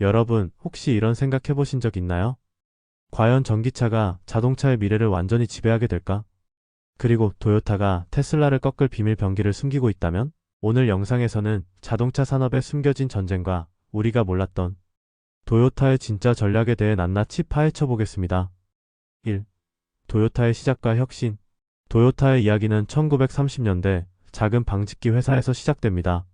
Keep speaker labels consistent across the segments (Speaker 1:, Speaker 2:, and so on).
Speaker 1: 여러분, 혹시 이런 생각 해보신 적 있나요? 과연 전기차가 자동차의 미래를 완전히 지배하게 될까? 그리고 도요타가 테슬라를 꺾을 비밀 병기를 숨기고 있다면? 오늘 영상에서는 자동차 산업의 숨겨진 전쟁과 우리가 몰랐던 도요타의 진짜 전략에 대해 낱낱이 파헤쳐 보겠습니다. 1. 도요타의 시작과 혁신. 도요타의 이야기는 1930년대 작은 방직기 회사에서 시작됩니다.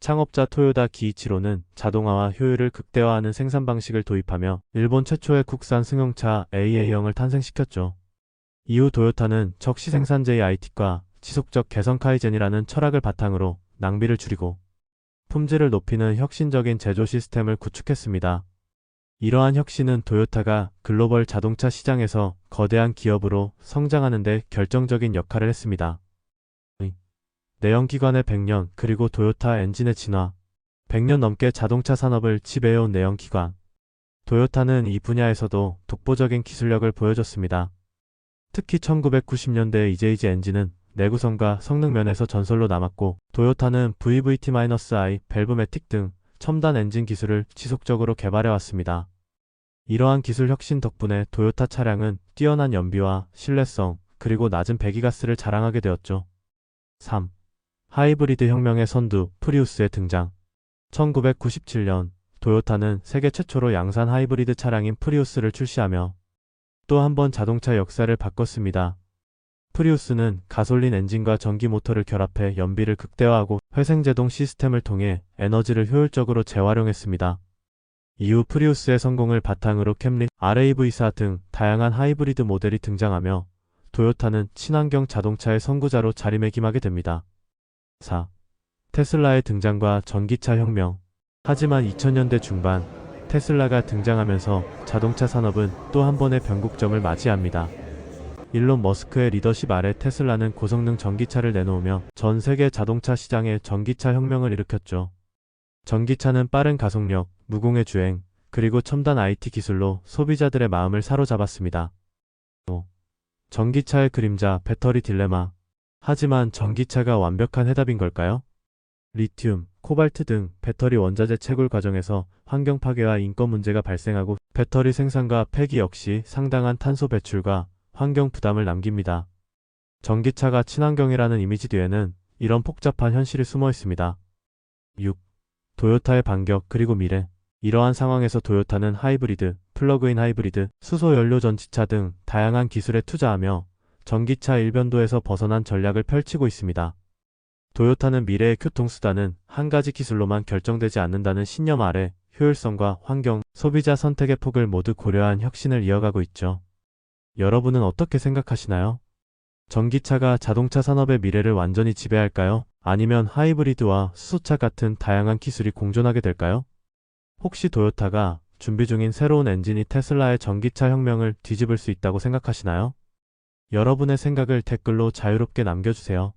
Speaker 1: 창업자 토요다 기이치로는 자동화와 효율을 극대화하는 생산 방식을 도입하며 일본 최초의 국산 승용차 AA형을 탄생시켰죠. 이후 도요타는 적시 생산제의 IT과 지속적 개선 카이젠이라는 철학을 바탕으로 낭비를 줄이고 품질을 높이는 혁신적인 제조 시스템을 구축했습니다. 이러한 혁신은 도요타가 글로벌 자동차 시장에서 거대한 기업으로 성장하는 데 결정적인 역할을 했습니다. 내연기관의 100년 그리고 도요타 엔진의 진화 100년 넘게 자동차 산업을 지배해온 내연기관 도요타는 이 분야에서도 독보적인 기술력을 보여줬습니다. 특히 1990년대의 이제이지 엔진은 내구성과 성능 면에서 전설로 남았고 도요타는 VVT-i, 밸브매틱 등 첨단 엔진 기술을 지속적으로 개발해왔습니다. 이러한 기술 혁신 덕분에 도요타 차량은 뛰어난 연비와 신뢰성 그리고 낮은 배기가스를 자랑하게 되었죠. 3. 하이브리드 혁명의 선두 프리우스의 등장 1997년 도요타는 세계 최초로 양산 하이브리드 차량인 프리우스를 출시하며 또 한 번 자동차 역사를 바꿨습니다. 프리우스는 가솔린 엔진과 전기 모터를 결합해 연비를 극대화하고 회생제동 시스템을 통해 에너지를 효율적으로 재활용했습니다. 이후 프리우스의 성공을 바탕으로 캠리, RAV4 등 다양한 하이브리드 모델이 등장하며 도요타는 친환경 자동차의 선구자로 자리매김하게 됩니다. 4. 테슬라의 등장과 전기차 혁명. 하지만 2000년대 중반 테슬라가 등장하면서 자동차 산업은 또 한 번의 변곡점을 맞이합니다. 일론 머스크의 리더십 아래 테슬라는 고성능 전기차를 내놓으며 전 세계 자동차 시장에 전기차 혁명을 일으켰죠. 전기차는 빠른 가속력, 무공해 주행, 그리고 첨단 IT 기술로 소비자들의 마음을 사로잡았습니다. 5. 전기차의 그림자, 배터리 딜레마. 하지만 전기차가 완벽한 해답인 걸까요? 리튬, 코발트 등 배터리 원자재 채굴 과정에서 환경 파괴와 인권 문제가 발생하고 배터리 생산과 폐기 역시 상당한 탄소 배출과 환경 부담을 남깁니다. 전기차가 친환경이라는 이미지 뒤에는 이런 복잡한 현실이 숨어 있습니다. 6. 도요타의 반격 그리고 미래. 이러한 상황에서 도요타는 하이브리드, 플러그인 하이브리드, 수소 연료 전지차 등 다양한 기술에 투자하며 전기차 일변도에서 벗어난 전략을 펼치고 있습니다. 도요타는 미래의 교통수단은 한 가지 기술로만 결정되지 않는다는 신념 아래 효율성과 환경, 소비자 선택의 폭을 모두 고려한 혁신을 이어가고 있죠. 여러분은 어떻게 생각하시나요? 전기차가 자동차 산업의 미래를 완전히 지배할까요? 아니면 하이브리드와 수소차 같은 다양한 기술이 공존하게 될까요? 혹시 도요타가 준비 중인 새로운 엔진이 테슬라의 전기차 혁명을 뒤집을 수 있다고 생각하시나요? 여러분의 생각을 댓글로 자유롭게 남겨주세요.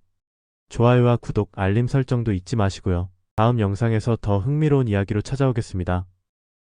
Speaker 1: 좋아요와 구독, 알림 설정도 잊지 마시고요. 다음 영상에서 더 흥미로운 이야기로 찾아오겠습니다.